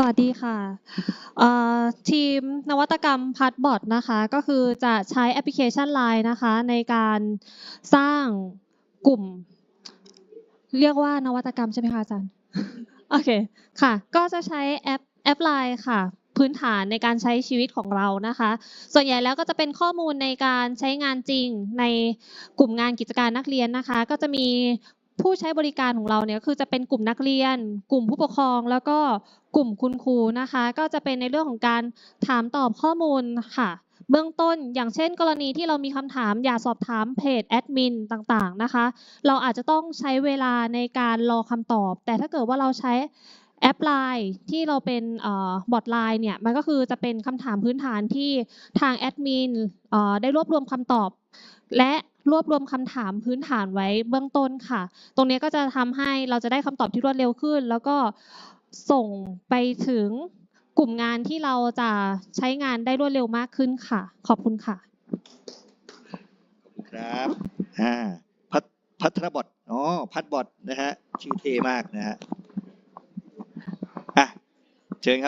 สวัสดีค่ะทีมนวัตกรรมพัดบอทนะคะ ก็คือจะใช้แอปพลิเคชัน Line นะคะ ในการสร้างกลุ่ม เรียกว่านวัตกรรมใช่ไหมคะอาจารย์โอเคค่ะ ก็จะใช้แอปแอป Line ค่ะ พื้นฐานในการใช้ชีวิตของเรานะคะ ส่วนใหญ่แล้วก็จะเป็นข้อมูลในการใช้งานจริงในกลุ่มงานกิจการนักเรียนนะคะ ก็จะมี ผู้ใช้บริการของเราเนี่ยคือจะเป็นกลุ่มนักเรียน กลุ่มผู้ปกครอง แล้วก็กลุ่มคุณครูนะคะ ก็จะเป็นในเรื่องของการถามตอบข้อมูลค่ะ เบื้องต้นอย่างเช่น กรณีที่เรามีคำถามอยากสอบถามเพจแอดมินต่างๆนะคะ เราอาจจะต้องใช้เวลาในการรอคำตอบ แต่ถ้าเกิดว่าเราใช้ แอปไลน์ที่เราเป็นเอ่อบอทไลน์เนี่ยมันก็คือจะเป็นคำถามพื้นฐานที่ทางแอดมินได้รวบรวมคำตอบ และรวบรวมคำถามพื้นฐานไว้เบื้องต้นค่ะ ตรงนี้ก็จะทำให้เราจะได้คำตอบที่รวดเร็วขึ้น แล้วก็ส่งไปถึงกลุ่มงานที่เราจะใช้งานได้รวดเร็วมากขึ้นค่ะ ขอบคุณค่ะครับอ่าพัทพัทรบอทอ๋อพัดบอทนะฮะชื่อเท่มากนะฮะ เชิญครับ